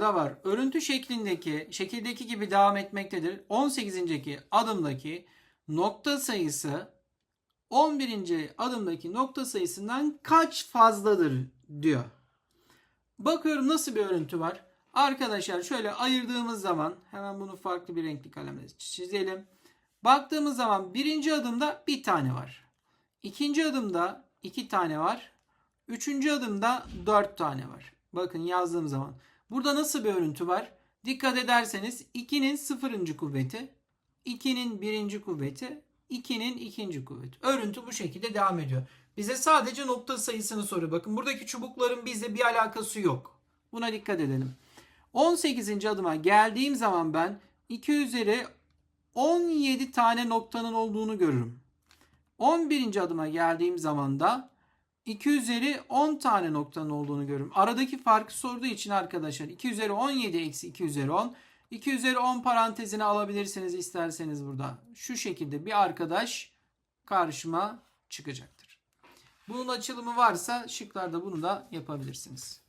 daha var. Örüntü şeklindeki, şekildeki gibi devam etmektedir. 18. adımdaki nokta sayısı 11. adımdaki nokta sayısından kaç fazladır diyor. Bakıyorum nasıl bir örüntü var. Arkadaşlar şöyle ayırdığımız zaman hemen bunu farklı bir renkli kalemle çizelim. Baktığımız zaman birinci adımda bir tane var. İkinci adımda iki tane var. Üçüncü adımda dört tane var. Bakın yazdığım zaman. Burada nasıl bir örüntü var? Dikkat ederseniz 2'nin sıfırıncı kuvveti, 2'nin birinci kuvveti, 2'nin ikinci kuvveti. Örüntü bu şekilde devam ediyor. Bize sadece nokta sayısını soruyor. Bakın buradaki çubukların bizle bir alakası yok. Buna dikkat edelim. 18. adıma geldiğim zaman ben 2 üzeri 17 tane noktanın olduğunu görürüm. 11. adıma geldiğim zaman da 2 üzeri 10 tane noktanın olduğunu görürüm. Aradaki farkı sorduğu için arkadaşlar 2 üzeri 17 eksi 2 üzeri 10. 2 üzeri 10 parantezine alabilirsiniz isterseniz burada. Şu şekilde bir arkadaş karşıma çıkacaktır. Bunun açılımı varsa şıklarda bunu da yapabilirsiniz.